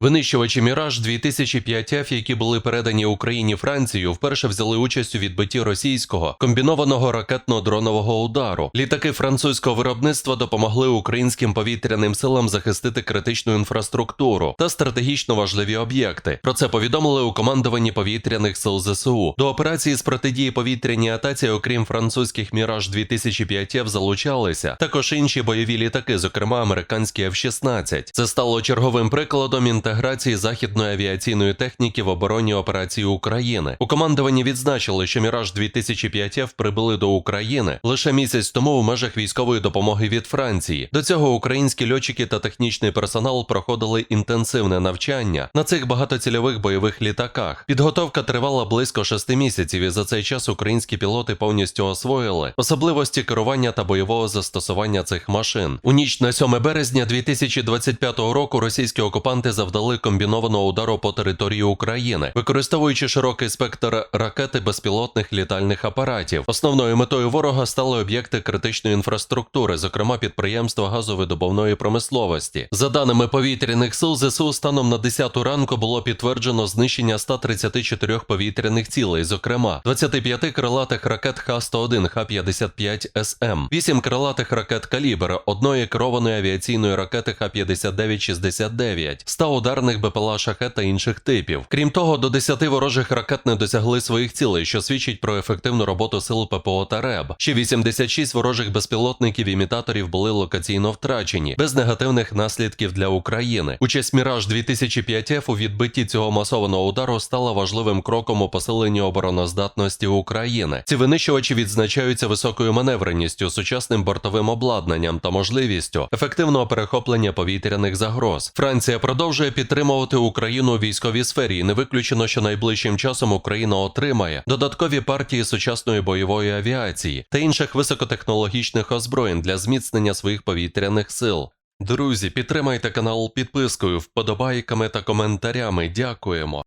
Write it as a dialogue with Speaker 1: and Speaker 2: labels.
Speaker 1: Винищувачі Міраж 2005 F, які були передані Україні Францією, вперше взяли участь у відбитті російського комбінованого ракетно-дронового удару. Літаки французького виробництва допомогли українським повітряним силам захистити критичну інфраструктуру та стратегічно важливі об'єкти. Про це повідомили у командуванні повітряних сил ЗСУ. До операції з протидії повітряній атаці, окрім французьких Міраж 2005 F, залучалися також інші бойові літаки, зокрема американські F-16. Це стало черговим прикладом інтеграції західної авіаційної техніки в оборонні операції України. У командуванні відзначили, що Міраж 2005 F прибули до України лише місяць тому в межах військової допомоги від Франції. До цього українські льотчики та технічний персонал проходили інтенсивне навчання на цих багатоцільових бойових літаках. Підготовка тривала близько шести місяців, і за цей час українські пілоти повністю освоїли особливості керування та бойового застосування цих машин. У ніч на 7 березня 2025 року російські окупанти завдали комбінованого удару по території України, використовуючи широкий спектр ракет і безпілотних літальних апаратів. Основною метою ворога стали об'єкти критичної інфраструктури, зокрема підприємства газовидобувної промисловості. За даними повітряних сил ЗСУ, станом на 10 ранку було підтверджено знищення 134 повітряних цілей, зокрема 25 крилатих ракет Х-101, Х-55 СМ, 8 крилатих ракет «Калібр», одної керованої авіаційної ракети Х-59-69, 100 ударних БПЛА «Шахет» та інших типів. Крім того, до 10 ворожих ракет не досягли своїх цілей, що свідчить про ефективну роботу сил ППО та РЕБ. Ще 86 ворожих безпілотників-імітаторів були локаційно втрачені, без негативних наслідків для України. Участь Міраж 2005 F у відбитті цього масованого удару стала важливим кроком у посиленні обороноздатності України. Ці винищувачі відзначаються високою маневреністю, сучасним бортовим обладнанням та можливістю ефективного перехоплення повітряних загроз. Франція продовжує підтримувати Україну у військовій сфері. і Не виключено, що найближчим часом Україна отримає додаткові партії сучасної бойової авіації та інших високотехнологічних озброєнь для зміцнення своїх повітряних сил. Друзі, підтримайте канал підпискою, вподобайками та коментарями. Дякуємо.